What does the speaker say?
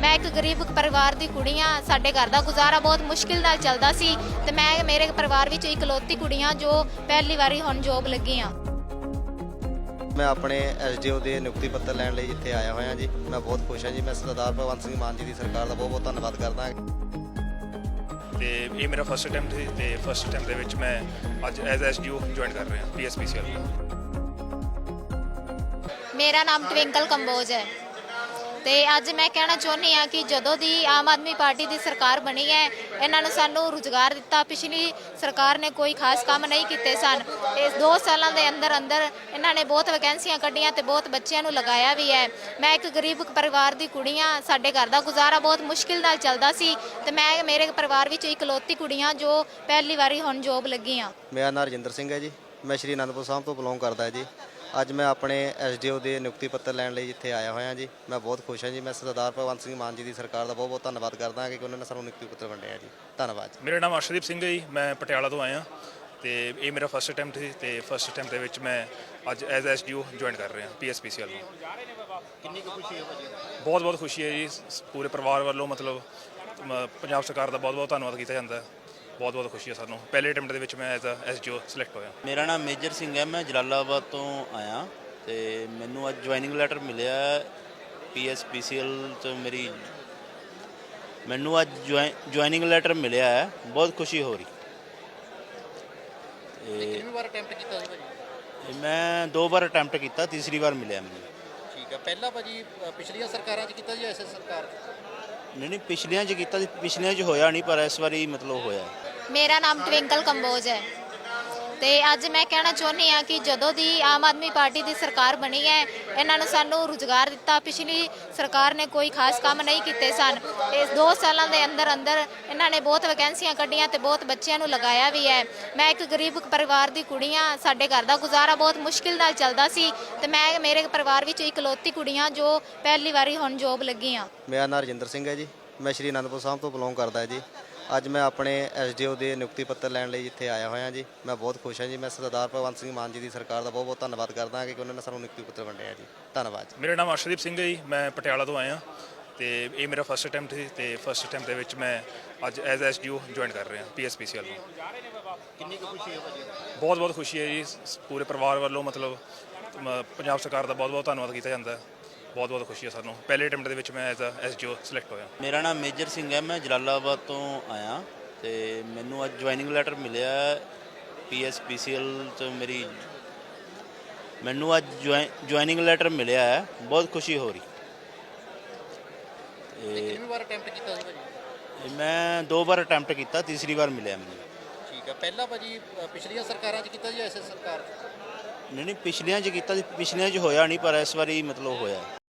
ਮੈਂ ਇੱਕ ਗਰੀਬ ਪਰਿਵਾਰ ਦੀ ਕੁੜੀ ਹਾਂ ਸਾਡੇ ਘਰ ਦਾ ਗੁਜ਼ਾਰਾ ਬਹੁਤ ਮੁਸ਼ਕਿਲ ਨਾਲ ਚੱਲਦਾ ਸੀ ਤੇ ਮੈਂ ਮੇਰੇ ਪਰਿਵਾਰ ਵਿੱਚ ਇਕਲੌਤੀ ਕੁੜੀ ਹਾਂ ਜੋ ਪਹਿਲੀ ਵਾਰੀ ਹੁਣ ਜੋਬ ਲੱਗੀ ਹਾਂ ਮੈਂ ਆਪਣੇ ਐਸਡੀਓ ਦੇ ਨਿਯੁਕਤੀ ਪੱਤਰ ਲੈਣ ਲਈ ਇੱਥੇ ਆਇਆ ਹੋਇਆ ਜੀ। ਮੈਂ ਬਹੁਤ ਖੁਸ਼ ਹਾਂ ਜੀ ਮੈਂ ਸਰਦਾਰ ਭਗਵੰਤ ਸਿੰਘ ਮਾਨ ਜੀ ਦੀ ਸਰਕਾਰ ਦਾ ਬਹੁਤ ਬਹੁਤ ਧੰਨਵਾਦ ਕਰਦਾ ਹਾਂ। ਤੇ ਇਹ ਮੇਰਾ ਫਸਟ ਅਟੈਂਪਟ ਸੀ ਤੇ ਫਸਟ ਅਟੈਂਪਟ ਦੇ ਵਿੱਚ ਮੈਂ ਅੱਜ ਐਜ਼ ਐਸਡੀਓ ਜੁਆਇਨ ਕਰ ਰਿਹਾ ਪੀਐਸਪੀਸੀਐਲ ਮੇਰਾ ਨਾਮ ਟਵਿੰਕਲ ਕੰਬੋਜ ਹੈ। ਤੇ ਅੱਜ ਮੈਂ ਕਹਿਣਾ ਚਾਹੁੰਦੀ ਹਾਂ ਕਿ ਜਦੋਂ ਦੀ ਆਮ ਆਦਮੀ ਪਾਰਟੀ ਦੀ ਸਰਕਾਰ ਬਣੀ ਹੈ, ਇਹਨਾਂ ਨੇ ਸਾਨੂੰ ਰੁਜ਼ਗਾਰ ਦਿੱਤਾ। ਪਿਛਲੀ ਸਰਕਾਰ ਨੇ ਕੋਈ ਖਾਸ ਕੰਮ ਨਹੀਂ ਕੀਤੇ ਸਨ। ਇਸ 2 ਸਾਲਾਂ ਦੇ ਅੰਦਰ ਅੰਦਰ ਇਹਨਾਂ ਨੇ ਬਹੁਤ ਵੈਕੈਂਸੀਆਂ ਕੱਢੀਆਂ ਤੇ ਬਹੁਤ ਬੱਚਿਆਂ ਨੂੰ ਲਗਾਇਆ ਵੀ ਹੈ। ਮੈਂ ਇੱਕ ਗਰੀਬ ਪਰਿਵਾਰ ਦੀ ਕੁੜੀ ਹਾਂ, ਸਾਡੇ ਘਰ ਦਾ ਗੁਜ਼ਾਰਾ ਬਹੁਤ ਮੁਸ਼ਕਿਲ ਨਾਲ ਚੱਲਦਾ ਸੀ ਤੇ ਮੈਂ ਮੇਰੇ ਪਰਿਵਾਰ ਵਿੱਚ ਇਕਲੌਤੀ ਕੁੜੀ ਹਾਂ ਜੋ ਪਹਿਲੀ ਵਾਰੀ ਹੁਣ ਜੋਬ ਲੱਗੀ ਹਾਂ। ਮੇਰਾ ਨਾਮ ਰਜਿੰਦਰ ਸਿੰਘ ਹੈ ਜੀ। ਮੈਂ ਸ਼੍ਰੀ ਅਨੰਦਪੁਰ ਸਾਹਿਬ ਤੋਂ ਬਿਲੋਂਗ ਕਰਦਾ ਜੀ। ਅੱਜ ਮੈਂ ਆਪਣੇ ਐਸਡੀਓ ਦੇ ਨਿਯੁਕਤੀ ਪੱਤਰ ਲੈਣ ਲਈ ਇੱਥੇ ਆਇਆ ਹੋਇਆ ਜੀ। ਮੈਂ ਬਹੁਤ ਖੁਸ਼ ਹਾਂ ਜੀ। ਮੈਂ ਸਰਦਾਰ ਭਗਵੰਤ ਸਿੰਘ ਮਾਨ ਜੀ ਦੀ ਸਰਕਾਰ ਦਾ ਬਹੁਤ ਬਹੁਤ ਧੰਨਵਾਦ ਕਰਦਾ ਹਾਂ ਕਿ ਉਹਨਾਂ ਨੇ ਸਾਨੂੰ ਨਿਯੁਕਤੀ ਪੱਤਰ ਵੰਡਿਆ ਜੀ। ਧੰਨਵਾਦ। ਜੀ ਮੇਰਾ ਨਾਮ ਅਰਸ਼ਦੀਪ ਸਿੰਘ ਹੈ ਜੀ। ਮੈਂ ਪਟਿਆਲਾ ਤੋਂ ਆਇਆ ਤੇ ਇਹ ਮੇਰਾ ਫਸਟ ਅਟੈਂਪਟ ਸੀ ਤੇ ਫਸਟ ਅਟੈਂਪਟ ਦੇ ਵਿੱਚ ਮੈਂ ਅੱਜ ਐਜ਼ ਐਸਡੀਓ ਜੁਆਇਨ ਕਰ ਰਿਹਾ ਪੀਐਸਪੀਸੀਐਲ ਨੂੰ ਕਿੰਨੀ ਕੁ ਖੁਸ਼ੀ ਹੈ ਭਾਜੀ? ਬਹੁਤ ਬਹੁਤ ਖੁਸ਼ੀ ਹੈ ਜੀ। ਪੂਰੇ ਪਰਿਵਾਰ ਵੱਲੋਂ ਮਤਲਬ ਪੰਜਾਬ ਸਰਕਾਰ ਦਾ ਬਹੁਤ ਬਹੁਤ ਧੰਨਵਾਦ ਕੀਤਾ ਜਾਂਦਾ। ਹੈ ਬਹੁਤ ਬਹੁਤ ਖੁਸ਼ੀ ਹੈ ਸਾਨੂੰ। ਪਹਿਲੇ ਅਟੈਂਪਟ ਦੇ ਵਿੱਚ ਮੈਂ ਐਜ਼ ਐਸਡੀਓ ਸਿਲੈਕਟ ਹੋਇਆ। ਮੇਰਾ ਨਾਮ ਮੇਜਰ ਸਿੰਘ ਹੈ ਮੈਂ ਜਲਾਲਾਬਾਦ ਤੋਂ ਆਇਆ। ਤੇ ਮੈਨੂੰ ਅੱਜ ਜੁਆਇਨਿੰਗ ਲੈਟਰ ਮਿਲਿਆ ਪੀਐਸਪੀਸੀਐਲ ਤੋਂ ਮੇਰੀ। ਮੈਨੂੰ ਅੱਜ ਜੁਆਇਨਿੰਗ ਲੈਟਰ ਮਿਲਿਆ ਹੈ। ਬਹੁਤ ਖੁਸ਼ੀ ਹੋ ਰਹੀ। ਤੇ ਕਿੰਨੀ ਵਾਰ ਅਟੈਂਪਟ ਕੀਤਾ ਸੀ ਭਾਜੀ? ਮੈਂ ਦੋ ਵਾਰ ਅਟੈਂਪਟ ਕੀਤਾ ਤੀਸਰੀ ਵਾਰ ਮਿਲਿਆ ਮੈਨੂੰ। ਠੀਕ ਹੈ ਪਹਿਲਾਂ ਭਾਜੀ ਅ, ਪਿਛਲੀਆਂ ਸਰਕਾਰਾਂ 'ਚ ਕੀਤਾ ਜੀ ਐਸੇ ਸਰਕਾਰ 'ਚ? ਨਹੀਂ ਨਹੀਂ ਪਿਛਲੀਆਂ 'ਚ ਕੀਤਾ ਸੀ। ਪਿਛਲੀਆਂ 'ਚ ਹੋਇਆ ਨਹੀਂ ਪਰ ਇਸ ਵਾਰੀ ਮਤਲਬ ਹੋਇਆ। ਮੇਰਾ ਨਾਮ ਟਵਿੰਕਲ ਕੰਬੋਜ ਹੈ। ਤੇ ਅੱਜ ਮੈਂ ਕਹਿਣਾ ਚਾਹੁੰਦੀ ਹਾਂ ਕਿ ਜਦੋਂ ਦੀ ਆਮ ਆਦਮੀ ਪਾਰਟੀ ਦੀ ਸਰਕਾਰ ਬਣੀ ਹੈ, ਇਹਨਾਂ ਨੂੰ ਸਾਨੂੰ ਰੁਜ਼ਗਾਰ ਦਿੱਤਾ। ਪਿਛਲੀ ਸਰਕਾਰ ਨੇ ਕੋਈ ਖਾਸ ਕੰਮ ਨਹੀਂ ਕੀਤੇ ਸਨ। ਇਸ 2 ਸਾਲਾਂ ਦੇ ਅੰਦਰ ਅੰਦਰ ਇਹਨਾਂ ਨੇ ਬਹੁਤ ਵੈਕੈਂਸੀਆਂ ਕੱਢੀਆਂ ਤੇ ਬਹੁਤ ਬੱਚਿਆਂ ਨੂੰ ਲਗਾਇਆ ਵੀ ਹੈ। ਮੈਂ ਇੱਕ ਗਰੀਬ ਪਰਿਵਾਰ ਦੀ ਕੁੜੀ ਹਾਂ। ਸਾਡੇ ਘਰ ਦਾ ਗੁਜ਼ਾਰਾ ਬਹੁਤ ਮੁਸ਼ਕਿਲ ਨਾਲ ਚੱਲਦਾ ਸੀ ਤੇ ਮੈਂ ਮੇਰੇ ਪਰਿਵਾਰ ਵਿੱਚ ਇਕਲੌਤੀ ਕੁੜੀ ਹਾਂ ਜੋ ਪਹਿਲੀ ਵਾਰੀ ਹੁਣ ਜੋਬ ਲੱਗੀ ਹਾਂ ਮੇਰਾ ਨਾਮ ਰਜਿੰਦਰ ਸਿੰਘ ਹੈ ਜੀ। ਮੈਂ ਸ਼੍ਰੀ ਅਨੰਦਪੁਰ ਸਾਹਿਬ ਤੋਂ ਬਿਲੋਂਗ ਕਰਦਾ ਜੀ। ਅੱਜ ਮੈਂ ਆਪਣੇ ਐਸਡੀਓ ਦੇ ਨਿਯੁਕਤੀ ਪੱਤਰ ਲੈਣ ਲਈ ਇੱਥੇ ਆਇਆ ਹੋਇਆ ਜੀ। ਮੈਂ ਬਹੁਤ ਖੁਸ਼ ਹਾਂ ਜੀ। ਮੈਂ ਸਰਦਾਰ ਭਗਵੰਤ ਸਿੰਘ ਮਾਨ ਜੀ ਦੀ ਸਰਕਾਰ ਦਾ ਬਹੁਤ ਬਹੁਤ ਧੰਨਵਾਦ ਕਰਦਾ ਹਾਂ ਕਿ ਉਹਨਾਂ ਨੇ ਸਾਨੂੰ ਨਿਯੁਕਤੀ ਪੱਤਰ ਵੰਡਿਆ ਜੀ। ਧੰਨਵਾਦ ਜੀ। ਮੇਰਾ ਨਾਮ ਅਰਸ਼ਦੀਪ ਸਿੰਘ ਹੈ ਜੀ। ਮੈਂ ਪਟਿਆਲਾ ਤੋਂ ਆਇਆ। ਤੇ ਇਹ ਮੇਰਾ ਫਸਟ ਅਟੈਂਪਟ ਸੀ ਤੇ ਫਸਟ ਅਟੈਂਪਟ ਦੇ ਵਿੱਚ ਮੈਂ ਅੱਜ ਐਜ਼ ਐਸਡੀਓ ਜੁਆਇਨ ਕਰ ਰਿਹਾ ਪੀਐਸਪੀਸੀਐਲ ਨੂੰ ਕਿੰਨੀ ਕੁ ਖੁਸ਼ੀ ਹੈ ਭਾਜੀ? ਬਹੁਤ ਬਹੁਤ ਖੁਸ਼ੀ ਹੈ ਜੀ। ਪੂਰੇ ਪਰਿਵਾਰ ਵੱਲੋਂ ਮਤਲਬ ਪੰਜਾਬ ਸਰਕਾਰ ਦਾ ਬਹੁਤ ਬਹੁਤ ਧੰਨਵਾਦ ਕੀਤਾ ਜਾਂਦਾ। ਹੈ ਬਹੁਤ ਬਹੁਤ ਖੁਸ਼ੀ ਹੈ ਸਾਨੂੰ। ਪਹਿਲੇ ਅਟੈਂਪਟ ਦੇ ਵਿੱਚ ਮੈਂ ਐਜ਼ ਐਸਡੀਓ ਸਿਲੈਕਟ ਹੋਇਆ। ਮੇਰਾ ਨਾਮ ਮੇਜਰ ਸਿੰਘ ਹੈ ਮੈਂ ਜਲਾਲਾਬਾਦ ਤੋਂ ਆਇਆ ਤੇ ਮੈਨੂੰ ਅੱਜ ਜੁਆਇਨਿੰਗ ਲੈਟਰ ਮਿਲਿਆ ਪੀਐਸਪੀਸੀਐਲ ਤੋਂ ਮੇਰੀ। ਮੈਨੂੰ ਅੱਜ ਜੁਆਇਨਿੰਗ ਲੈਟਰ ਮਿਲਿਆ ਹੈ ਬਹੁਤ ਖੁਸ਼ੀ ਹੋ ਰਹੀ। ਤੇ ਕਿੰਨੀ ਵਾਰ ਅਟੈਂਪਟ ਕੀਤਾ ਸੀ ਭਾਜੀ? ਮੈਂ ਦੋ ਵਾਰ ਅਟੈਂਪਟ ਕੀਤਾ ਤੀਸਰੀ ਵਾਰ ਮਿਲਿਆ ਮੈਨੂੰ। ਠੀਕ ਹੈ ਪਹਿਲਾਂ ਭਾਜੀ ਅ, ਪਿਛਲੀਆਂ ਸਰਕਾਰਾਂ 'ਚ ਕੀਤਾ ਜੀ ਐਸੇ ਸਰਕਾਰ 'ਚ? ਨਹੀਂ ਨਹੀਂ ਪਿਛਲੀਆਂ 'ਚ ਕੀਤਾ ਸੀ ਪਿਛਲੀਆਂ 'ਚ ਹੋਇਆ ਨਹੀਂ ਪਰ ਇਸ ਵਾਰੀ ਮਤਲਬ ਹੋਇਆ।